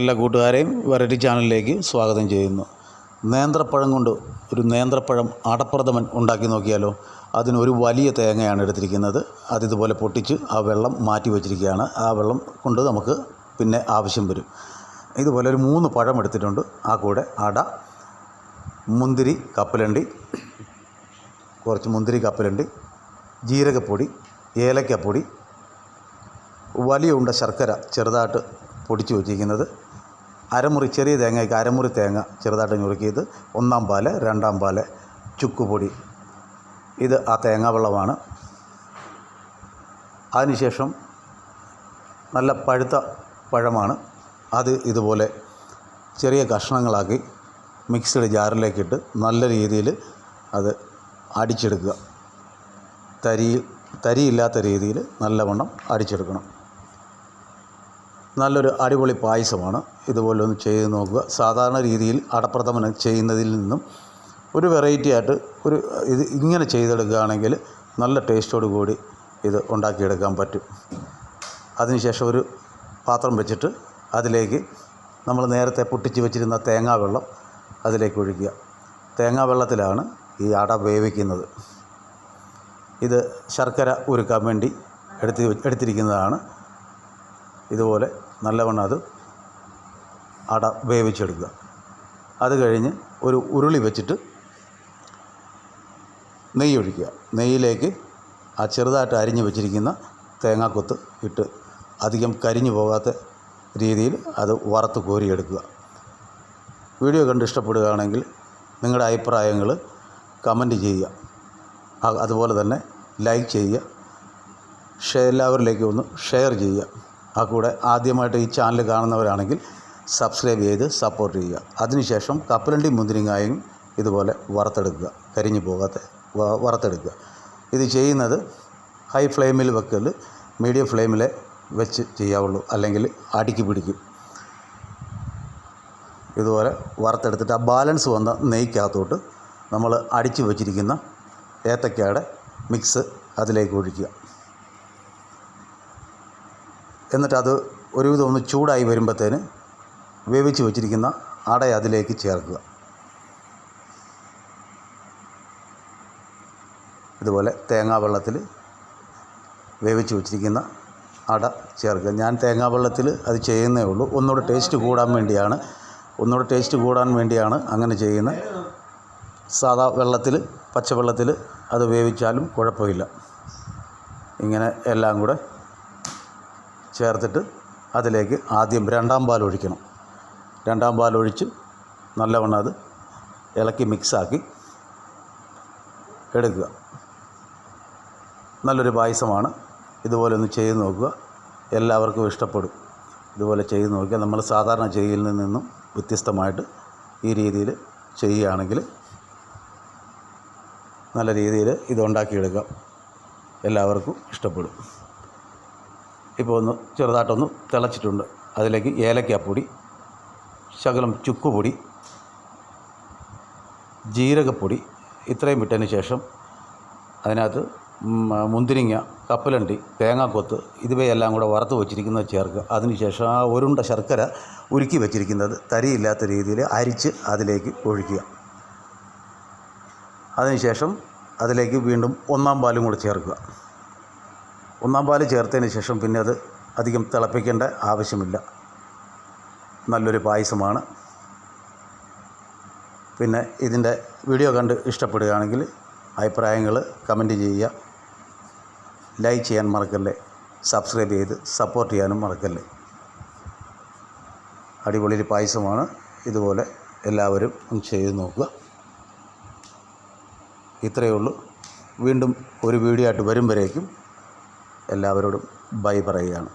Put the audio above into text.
എല്ലാ കൂട്ടുകാരെയും വെറൈറ്റി ചാനലിലേക്ക് സ്വാഗതം ചെയ്യുന്നു. നേന്ത്രപ്പഴം കൊണ്ട് ഒരു നേന്ത്രപ്പഴം അടപ്രഥമൻ ഉണ്ടാക്കി നോക്കിയാലോ? അതിന് ഒരു വലിയ തേങ്ങയാണ് എടുത്തിരിക്കുന്നത്. അത് ഇതുപോലെ പൊട്ടിച്ച് ആ വെള്ളം മാറ്റി വച്ചിരിക്കുകയാണ്. ആ വെള്ളം കൊണ്ട് നമുക്ക് പിന്നെ ആവശ്യം വരും. ഇതുപോലെ ഒരു മൂന്ന് പഴം എടുത്തിട്ടുണ്ട്. ആ കൂടെ അട മുന്തിരി കപ്പലണ്ടി കുറച്ച് മുന്തിരി കപ്പലണ്ടി ജീരകപ്പൊടി ഏലക്കപ്പൊടി വലിയ ഉണ്ട ശർക്കര ചെറുതായിട്ട് പൊടിച്ച് വെച്ചിരിക്കുന്നത്. അരമുറി ചെറിയ തേങ്ങയ്ക്ക് അരമുറി തേങ്ങ ചെറുതായിട്ട് ഞുറുക്കിയത് ഒന്നാം പാൽ രണ്ടാം പാൽ ചുക്കുപൊടി. ഇത് ആ തേങ്ങാ വെള്ളമാണ് അതിനുശേഷം നല്ല പഴുത്ത പഴമാണ്. അത് ഇതുപോലെ ചെറിയ കഷ്ണങ്ങളാക്കി മിക്സിയുടെ ജാറിലേക്കിട്ട് നല്ല രീതിയിൽ അത് അടിച്ചെടുക്കുക. തരി തരിയില്ലാത്ത രീതിയിൽ നല്ലവണ്ണം അടിച്ചെടുക്കണം. നല്ലൊരു അടിപൊളി പായസമാണ്. ഇതുപോലൊന്ന് ചെയ്ത് നോക്കുക. സാധാരണ രീതിയിൽ അടപ്രഥമൻ ചെയ്യുന്നതിൽ നിന്നും ഒരു വെറൈറ്റി ആയിട്ട് ഒരു ഇത് ഇങ്ങനെ ചെയ്തെടുക്കുകയാണെങ്കിൽ നല്ല ടേസ്റ്റോട് കൂടി ഇത് ഉണ്ടാക്കിയെടുക്കാൻ പറ്റും. അതിനുശേഷം ഒരു പാത്രം വെച്ചിട്ട് അതിലേക്ക് നമ്മൾ നേരത്തെ പൊട്ടിച്ച് വെച്ചിരുന്ന തേങ്ങാ വെള്ളം അതിലേക്ക് ഒഴിക്കുക. തേങ്ങാ വെള്ളത്തിലാണ് ഈ അട വേവിക്കുന്നത്. ഇത് ശർക്കര ഉരുക്കാൻ വേണ്ടി എടുത്ത് എടുത്തിരിക്കുന്നതാണ്. ഇതുപോലെ നല്ലവണ്ണം അത് അട വേവിച്ചെടുക്കുക. അത് കഴിഞ്ഞ് ഒരു ഉരുളി വെച്ചിട്ട് നെയ്യ് ഒഴിക്കുക നെയ്യിലേക്ക് ആ ചെറുതായിട്ട് അരിഞ്ഞ് വെച്ചിരിക്കുന്ന തേങ്ങാക്കൊത്ത് ഇട്ട് അധികം കരിഞ്ഞു പോകാത്ത രീതിയിൽ അത് വറുത്ത് കോരിയെടുക്കുക. വീഡിയോ കണ്ട് ഇഷ്ടപ്പെടുകയാണെങ്കിൽ നിങ്ങളുടെ അഭിപ്രായങ്ങൾ കമന്റ് ചെയ്യുക. അതുപോലെ തന്നെ ലൈക്ക് ചെയ്യുക. എല്ലാവരിലേക്കും ഒന്ന് ഷെയർ ചെയ്യുക. ആ കൂടെ ആദ്യമായിട്ട് ഈ ചാനൽ കാണുന്നവരാണെങ്കിൽ സബ്സ്ക്രൈബ് ചെയ്ത് സപ്പോർട്ട് ചെയ്യുക. അതിനുശേഷം കപ്പലണ്ടി മുന്തിരിങ്ങായും ഇതുപോലെ വറുത്തെടുക്കുക. കരിഞ്ഞു പോകാത്ത വറുത്തെടുക്കുക. ഇത് ചെയ്യുന്നത് ഹൈ ഫ്ലെയിമിൽ വെക്കൽ മീഡിയം ഫ്ലെയിമിൽ വെച്ച് ചെയ്യാവുള്ളൂ. അല്ലെങ്കിൽ അടുക്കി പിടിക്കും. ഇതുപോലെ വറുത്തെടുത്തിട്ട് ആ ബാലൻസ് വന്ന നെയ്ക്കകത്തോട്ട് നമ്മൾ അടിച്ചു വച്ചിരിക്കുന്ന ഏത്തക്കയുടെ മിക്സ് അതിലേക്ക് ഒഴിക്കുക. എന്നിട്ട് അത് ഒരുവിധം ഒന്ന് ചൂടായി വരുമ്പോഴത്തേന് വേവിച്ച് വെച്ചിരിക്കുന്ന അട അതിലേക്ക് ചേർക്കുക. ഇതുപോലെ തേങ്ങാ വെള്ളത്തിൽ വേവിച്ച് വെച്ചിരിക്കുന്ന അട ചേർക്കുക. ഞാൻ തേങ്ങാ വെള്ളത്തിൽ അത് ചെയ്യുന്നേ ഉള്ളൂ. ഒന്നുകൂടെ ടേസ്റ്റ് കൂടാൻ വേണ്ടിയാണ്. ഒന്നുകൂടെ ടേസ്റ്റ് കൂടാൻ വേണ്ടിയാണ് അങ്ങനെ ചെയ്യുന്നത് സാധാ വെള്ളത്തിൽ പച്ചവെള്ളത്തിൽ അത് വേവിച്ചാലും കുഴപ്പമില്ല. ഇങ്ങനെ എല്ലാം കൂടെ ചേർത്തിട്ട് അതിലേക്ക് ആദ്യം രണ്ടാം പാൽ ഒഴിക്കണം. രണ്ടാം പാൽ ഒഴിച്ച് നല്ലവണ്ണം അത് ഇളക്കി മിക്സാക്കി എടുക്കുക. നല്ലൊരു പായസമാണ്. ഇതുപോലെ ഒന്ന് ചെയ്ത് നോക്കുക. എല്ലാവർക്കും ഇഷ്ടപ്പെടും. ഇതുപോലെ ചെയ്ത് നോക്കിയാൽ നമ്മൾ സാധാരണ ചെയ്യലിൽ നിന്നും വ്യത്യസ്തമായിട്ട് ഈ രീതിയിൽ ചെയ്യുകയാണെങ്കിൽ നല്ല രീതിയിൽ ഇത് ഉണ്ടാക്കിയെടുക്കാം. എല്ലാവർക്കും ഇഷ്ടപ്പെടും. ഇപ്പോൾ ഒന്ന് ചെറുതായിട്ടൊന്ന് തിളച്ചിട്ടുണ്ട്. അതിലേക്ക് ഏലക്കാപ്പൊടി ശകലം ചുക്കുപൊടി ജീരകപ്പൊടി ഇത്രയും വിട്ടതിന് ശേഷം അതിനകത്ത് മുന്തിരിങ്ങ കപ്പലണ്ടി തേങ്ങാക്കൊത്ത് ഇതുവയെല്ലാം കൂടെ വറുത്ത് വെച്ചിരിക്കുന്നത് ചേർക്കുക അതിനുശേഷം ആ ഒരുണ്ട ശർക്കര ഉരുക്കി വെച്ചിരിക്കുന്നത് തരിയില്ലാത്ത രീതിയിൽ അരിച്ച് അതിലേക്ക് ഒഴിക്കുക. അതിനുശേഷം അതിലേക്ക് വീണ്ടും ഒന്നാം പാലും കൂടെ ചേർക്കുക. ഒന്നാം പാൽ ചേർത്തതിന് ശേഷം പിന്നെ അത് അധികം തിളപ്പിക്കേണ്ട ആവശ്യമില്ല. നല്ലൊരു പായസമാണ്. പിന്നെ ഇതിന്റെ വീഡിയോ കണ്ട് ഇഷ്ടപ്പെടുകയാണെങ്കിൽ അഭിപ്രായങ്ങൾ കമന്റ് ചെയ്യുക. ലൈക്ക് ചെയ്യാൻ മറക്കല്ലേ? സബ്സ്ക്രൈബ് ചെയ്ത് സപ്പോർട്ട് ചെയ്യാനും മറക്കല്ലേ? അടിപൊളി ഒരു പായസമാണ്. ഇതുപോലെ എല്ലാവരും ചെയ്ത് നോക്കുക. ഇത്രയേ ഉള്ളൂ. വീണ്ടും ഒരു വീഡിയോ ആയിട്ട് വരും വരേക്കും എല്ലാവരോടും ബൈ പറയുകയാണ്.